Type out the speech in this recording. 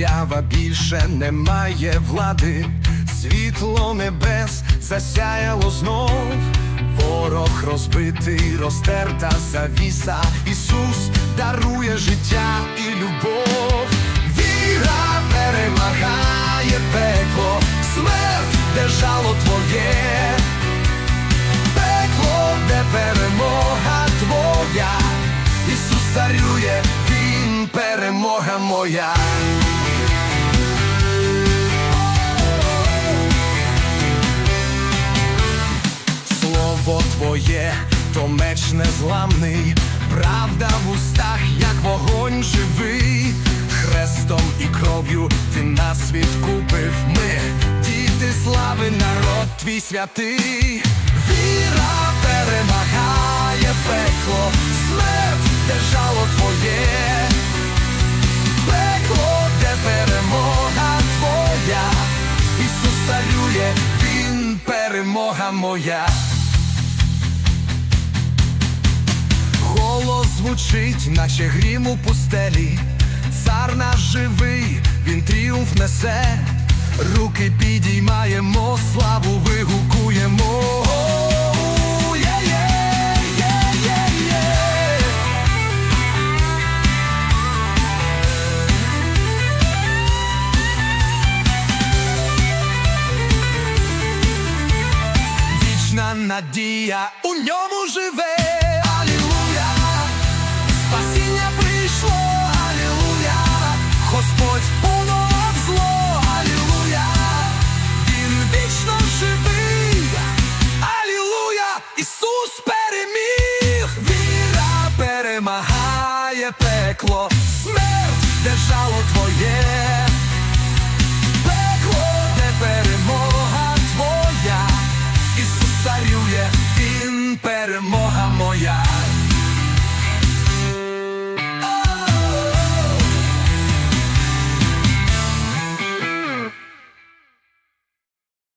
темрява більше не має влади, світло небес засяяло знов, ворог розбитий, розтерта завіса, Ісус дарує життя і любов, віра перемагає пекло, смерть, де жало твоє, пекло, де перемога твоя, Ісус царює, Він перемога моя. Твоє, то меч незламний, правда в устах, як вогонь живий, хрестом і кров'ю ти нас відкупив. Ми, діти слави, народ твій святий, віра перемагає пекло, смерть, де жало твоє, пекло, де перемога твоя, Ісус царює, Він перемога моя. Звучить, наче грім у пустелі. Цар наш живий, він тріумф несе, руки підіймаємо, славу вигукуємо. Надія у ньому живе. Пекло, смерть, де жало твоє.